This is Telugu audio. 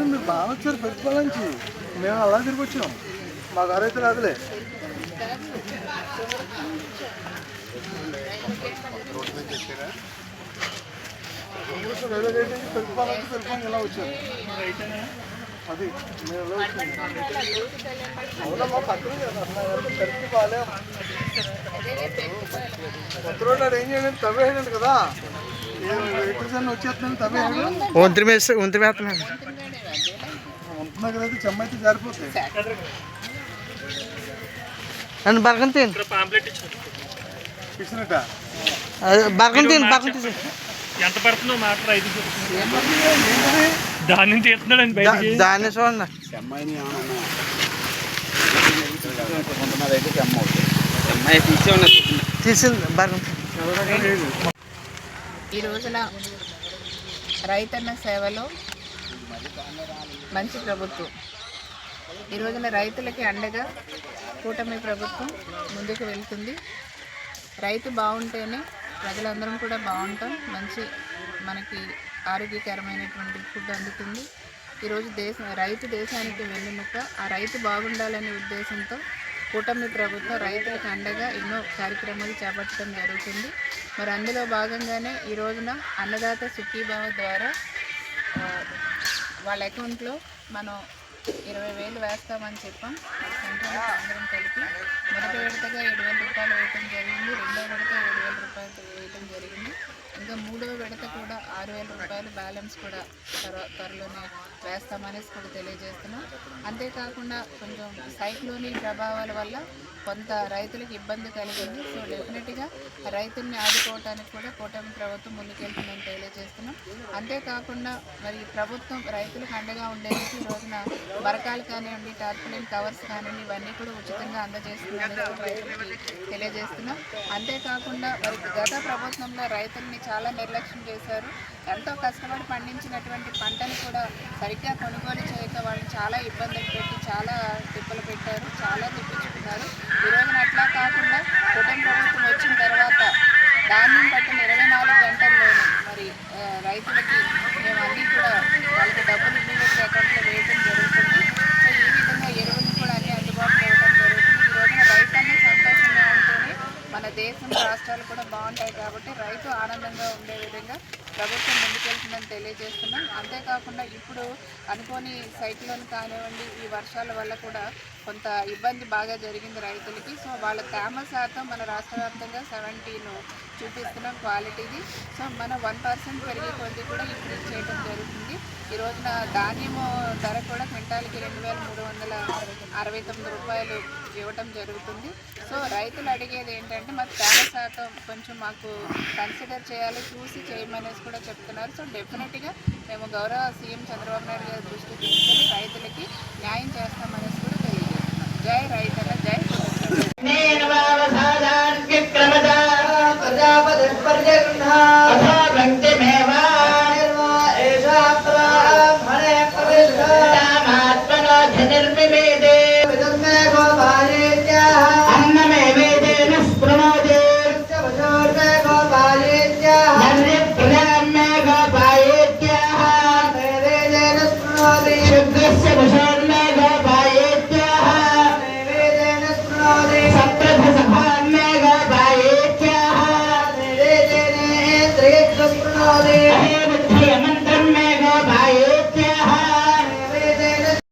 మీరు బాగా వచ్చారు ప్రతిఫలం నుంచి మేము అలా తిరిగి వచ్చినాం మా గారు అయితే రాదులే. రైల్వే గేట్ నుంచి ప్రతిఫలం నుంచి ఇలా వచ్చారు అది మేము ఇలా వచ్చాం. అవునమ్మా పక్కన పరిస్థితి కొత్త రోడ్డు ఏం చేయండి తవ్వేయండి కదా. కదా చెమ్మ అయితే జారిపోతాయి నన్ను బరకం తీయండి. బరకం తీయండి బరకం తీసి ఎంత పడుతుందో ఏంటది ఏంటది? దాని నుంచి ఎత్తున్నాడండి దాన్ని చూడండి. తీసింది బరకం ఈ రోజున రైతన్న సేవలో మంచి ప్రభుత్వం. ఈ రోజున రైతులకి అండగా కూటమి ప్రభుత్వం ముందుకు వెళ్తుంది. రైతు బాగుంటేనే ప్రజలందరం కూడా బాగుంటాం. మంచి మనకి ఆరోగ్యకరమైనటువంటి ఫుడ్ అందుతుంది. ఈరోజు దేశ రైతు దేశానికి వెన్నుముక. ఆ రైతు బాగుండాలనే ఉద్దేశంతో కూటమి ప్రభుత్వం రైతులకు అండగా ఎన్నో కార్యక్రమాలు చేపట్టడం జరుగుతుంది. మరి అందులో భాగంగానే ఈ రోజున అన్నదాత సుఖీభావ ద్వారా వాళ్ళ అకౌంట్లో మనం ఇరవై వేలు వేస్తామని చెప్పాం. సెంట్రల్ అందరం కలిపి మొదటి విడతగా ఏడు వేల రూపాయలు వేయటం జరిగింది. రెండో విడత ఏడు వేల రూపాయలు వేయటం జరిగింది. ఇంకా మూడవ విడత ఆరు వేల రూపాయలు బ్యాలెన్స్ కూడా త్వర త్వరలోనే వేస్తామనేసి కూడా తెలియజేస్తున్నాం. అంతేకాకుండా కొంచెం సైక్లోని ప్రభావాల వల్ల కొంత రైతులకు ఇబ్బంది కలిగింది. సో డెఫినెట్గా రైతుల్ని ఆదుకోవటానికి కూడా కూటమి ప్రభుత్వం ముందుకెళ్తుందని తెలియజేస్తున్నాం. అంతేకాకుండా మరి ప్రభుత్వం రైతులకు అండగా ఉండేందుకు ఈ రోజున బరకాలు కానివ్వండి టార్పులిన్ కవర్స్ కానివ్వండి ఇవన్నీ కూడా ఉచితంగా అందజేస్తుందని రైతులకి తెలియజేస్తున్నాం. అంతేకాకుండా మరి గత ప్రభుత్వంలో రైతుల్ని చాలా నిర్లక్ష్యం చేశారు. ఎంతో కష్టపడి పండించినటువంటి పంటను కూడా సరిగ్గా కొనుగోలు చేయక వాళ్ళు చాలా ఇబ్బందులు పెట్టి చాలా తిప్పలు పెట్టారు చాలా తిప్పించుకున్నారు. ఈ రోజున అట్లా కాకుండా కుటుంబ ప్రభుత్వం వచ్చిన తర్వాత ధాన్యం పట్టిన ఇరవై నాలుగు గంటల్లోనే మరి రైతులకి మేము అన్నీ కూడా వాళ్ళకి డబ్బులు ఇమ్మీడియట్ అకౌంట్లో వేయడం జరుగుతుంది. సో ఈ విధంగా ఎరువులు కూడా అన్ని అందుబాటులో ఇవ్వడం జరుగుతుంది. ఈ రోజున అన్నీ సంతోషంగా ఉంటేనే మన దేశం రాష్ట్రాలు కూడా బాగుంటాయి కాబట్టి రైతు ఆనందంగా ఉండే విధంగా ప్రభుత్వం ముందుకెళ్తుందని తెలియజేస్తున్నాం. అంతేకాకుండా ఇప్పుడు అనుకోని సైక్లోన్ కానివ్వండి ఈ వర్షాల వల్ల కూడా కొంత ఇబ్బంది బాగా జరిగింది రైతులకి. సో వాళ్ళ తేమ శాతం మన రాష్ట్ర వ్యాప్తంగా సెవెంటీను చూపిస్తున్నాం క్వాలిటీది. సో మన వన్ పర్సెంట్ పెరిగే కొద్ది కూడా ఇంక్రీజ్ చేయడం జరుగుతుంది. ఈ రోజున ధాన్యము ధర కూడా క్వింటాల్కి రెండు వేల మూడు వందల అరవై తొమ్మిది రూపాయలు ఇవ్వటం జరుగుతుంది. సో రైతులు అడిగేది ఏంటంటే మాకు తేమ శాతం కొంచెం మాకు కన్సిడర్ చేయాలి చూసి చేయమనేసి కూడా చెప్తున్నారు. సో డెఫినెట్గా మేము గౌరవ సీఎం చంద్రబాబు నాయుడు గారి దృష్టికి తీసుకొని రైతులకి న్యాయం చేస్తామనేసి కూడా తెలియజేస్తున్నాం. జై రైతుల జై కుటుంబ సప్రథ